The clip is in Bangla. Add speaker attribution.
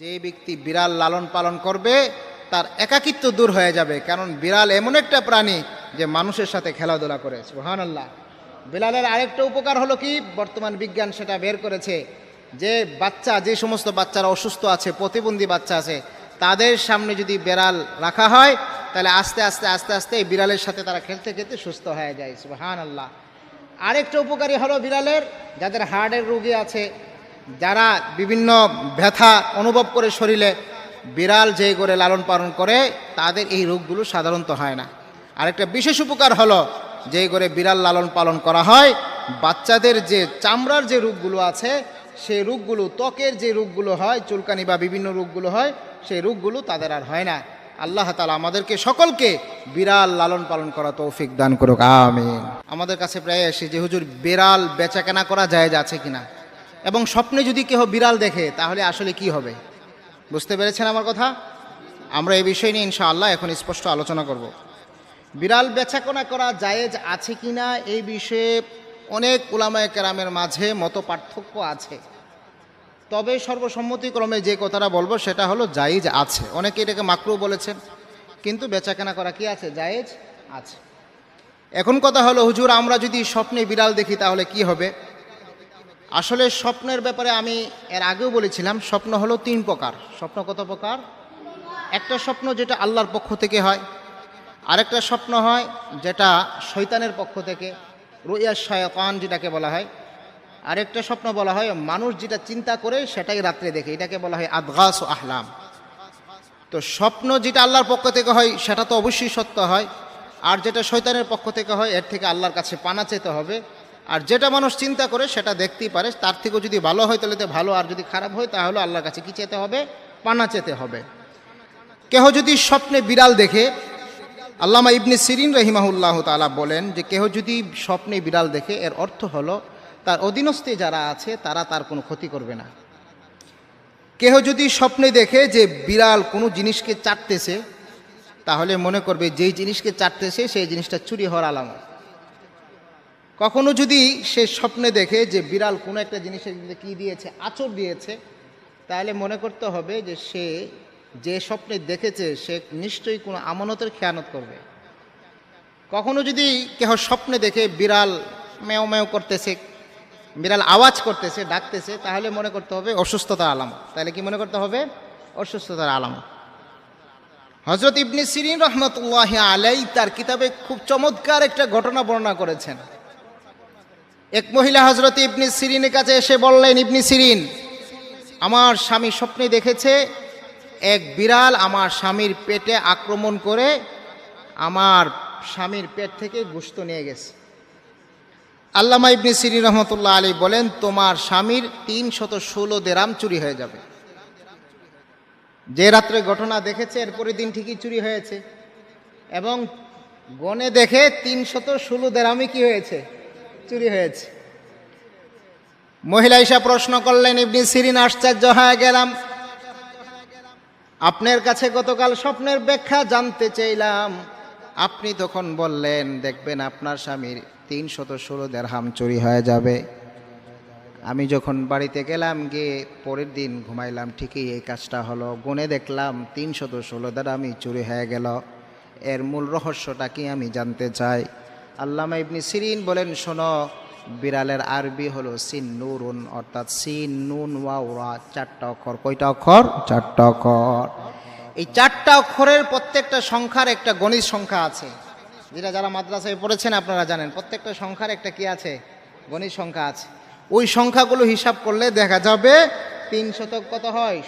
Speaker 1: যে ব্যক্তি বিড়াল লালন পালন করবে, তার একাকিত্ব দূর হয়ে যাবে। কারণ বিড়াল এমন একটা প্রাণী যে মানুষের সাথে খেলাধুলা করে। সুহান আল্লাহ বিড়ালের আরেকটা উপকার হলো কি? বর্তমান বিজ্ঞান সেটা বের করেছে যে বাচ্চা, যে সমস্ত বাচ্চারা অসুস্থ আছে, প্রতিবন্ধী বাচ্চা আছে, তাদের সামনে যদি বিড়াল রাখা হয়, তাহলে আস্তে আস্তে আস্তে আস্তে এই বিড়ালের সাথে তারা খেলতে খেলতে সুস্থ হয়ে যায়। সুহান আল্লাহ আরেকটা উপকারী হলো বিড়ালের, যাদের হার্টের রোগী আছে যারা বিভিন্ন ব্যথা অনুভব করে শরীরে বিড়াল যে করে লালন পালন করে, তাদের এই রোগগুলো সাধারণত হয় না। আরেকটা বিশেষ উপকার হলো যে করে বিড়াল লালন পালন করা হয়, বাচ্চাদের যে চামড়ার যে রোগগুলো আছে, সেই রোগগুলো, ত্বকের যে রোগগুলো হয়, চুলকানি বা বিভিন্ন রোগগুলো হয়, সেই রোগগুলো তাদের আর হয় না। আল্লাহ তালা আমাদেরকে সকলকে বিড়াল লালন পালন করা তৌফিক দান করুক, আমিন। আমাদের কাছে প্রায় আসে যে, হুজুর, বিড়াল বেচাকেনা করা যায় আছে কিনা? এবং স্বপ্নে যদি কেহ বিড়াল দেখে, তাহলে আসলে কি হবে? বুঝতে পেরেছেন আমার কথা? আমরা এই বিষয় নিয়ে ইনশাআল্লাহ এখন স্পষ্ট আলোচনা করব। বিড়াল বেচাকেনা করা জায়েজ আছে কিনা এই বিষয়ে অনেক উলামায়ে কেরামের মাঝে মত পার্থক্য আছে। তবে সর্বসম্মতিক্রমে যে কথাটা বলব, সেটা হলো জায়েজ আছে। অনেকে এটাকে মাকরু বলেছেন, কিন্তু বেচাকেনা করা কি আছে? জায়েজ আছে। এখন কথা হলো, হুজুর, আমরা যদি স্বপ্নে বিড়াল দেখি, তাহলে কি হবে? আসলে স্বপ্নের ব্যাপারে আমি এর আগেও বলেছিলাম, স্বপ্ন হলো তিন প্রকার। স্বপ্ন কত প্রকার? একটা স্বপ্ন যেটা আল্লাহর পক্ষ থেকে হয়, আরেকটা স্বপ্ন হয় যেটা শৈতানের পক্ষ থেকে, রুইয়া শয়তান যেটাকে বলা হয়। আরেকটা স্বপ্ন বলা হয়, মানুষ যেটা চিন্তা করে সেটাই রাত্রে দেখে, এটাকে বলা হয় আদগাস ও আহলাম। তো স্বপ্ন যেটা আল্লাহর পক্ষ থেকে হয়, সেটা তো অবশ্যই সত্য হয়। আর যেটা শৈতানের পক্ষ থেকে হয়, এর থেকে আল্লাহর কাছে পানা চেতে হবে। আর যেটা মানুষ চিন্তা করে সেটা দেখতেই পারে, তার থেকেও যদি ভালো হয় তাহলে তো ভালো, আর যদি খারাপ হয় তাহলে আল্লাহর কাছে কি চেতে হবে? পানা চেতে হবে। কেহ যদি স্বপ্নে বিড়াল দেখে, আল্লামা ইবনে সিরিন রহিমাহুল্লাহ তালা বলেন যে কেহ যদি স্বপ্নে বিড়াল দেখে, এর অর্থ হলো তার অধীনস্থে যারা আছে তারা তার কোনো ক্ষতি করবে না। কেহ যদি স্বপ্নে দেখে যে বিড়াল কোনো জিনিসকে চাটতেছে, তাহলে মনে করবে যেই জিনিসকে চাটতেছে, সেই জিনিসটা চুরি হওয়ার আলামত। কখনো যদি সে স্বপ্নে দেখে যে বিড়াল কোনো একটা জিনিসের কী দিয়েছে আচর দিয়েছে, তাহলে মনে করতে হবে যে সে যে স্বপ্নে দেখেছে, সে নিশ্চয়ই কোনো আমানতের খেয়ানত করবে। কখনো যদি কেহ স্বপ্নে দেখে বিড়াল মেও মেও করতেছে, বিড়াল আওয়াজ করতেছে, ডাকতেছে, তাহলে মনে করতে হবে অসুস্থতার আলাম তাহলে কি মনে করতে হবে? অসুস্থতার আলাম হজরত ইবনে সিরিন রহমতুল্লাহ আলাই তার কিতাবে খুব চমৎকার একটা ঘটনা বর্ণনা করেছেন। এক মহিলা হজরত ইবনি সিরিনের কাছে এসে বললেন, ইবনি সিরিন, আমার স্বামী স্বপ্নে দেখেছে এক বিড়াল আমার স্বামীর পেটে আক্রমণ করে আমার স্বামীর পেট থেকে গুস্ত নিয়ে গেছে। আল্লামা ইবনি সিরিন রহমতুল্লাহ আলী বলেন, তোমার স্বামীর তিন শত ষোলো দেরাম চুরি হয়ে যাবে। যে রাত্রে ঘটনা দেখেছে, এরপরের দিন ঠিকই চুরি হয়েছে। এবং গনে দেখে তিন শত ষোলো দেরামই কি হয়েছে? চুরি হয়েছে। মহিলা ঈশা প্রশ্ন করলেন, ইবনি সিরিন, আশ্চর্য হয়ে গেলাম। আপনার কাছে গতকাল স্বপ্নের ব্যাখ্যা জানতে চাইলাম। আপনি তখন বললেন, দেখবেন আপনার স্বামীর তিন শত ষোলো দেড়হাম চুরি হয়ে যাবে। আমি যখন বাড়িতে গেলাম, গিয়ে পরের দিন ঘুমাইলাম, ঠিকই এই কাজটা হলো। গুনে দেখলাম তিন শত ষোলো দেড়হামই চুরি হয়ে গেল। এর মূল রহস্যটা কি আমি জানতে চাই? আল্লামা ইবনি সিরিন বলেন, শোনো, বিড়ালের আরবি হলো সিন নুরুন, অর্থাৎ সিন, নুন ওয়া চারটা অক্ষর। কয়টা অক্ষর? চারটা অক্ষর। এই চারটা অক্ষরের প্রত্যেকটা সংখ্যার একটা গণিত সংখ্যা আছে। যেটা যারা মাদ্রাসায় পড়েছেন আপনারা জানেন, প্রত্যেকটা সংখ্যার একটা কি আছে? গণিত সংখ্যা আছে। ওই সংখ্যাগুলো হিসাব করলে দেখা যাবে তিন শতক কত হয়?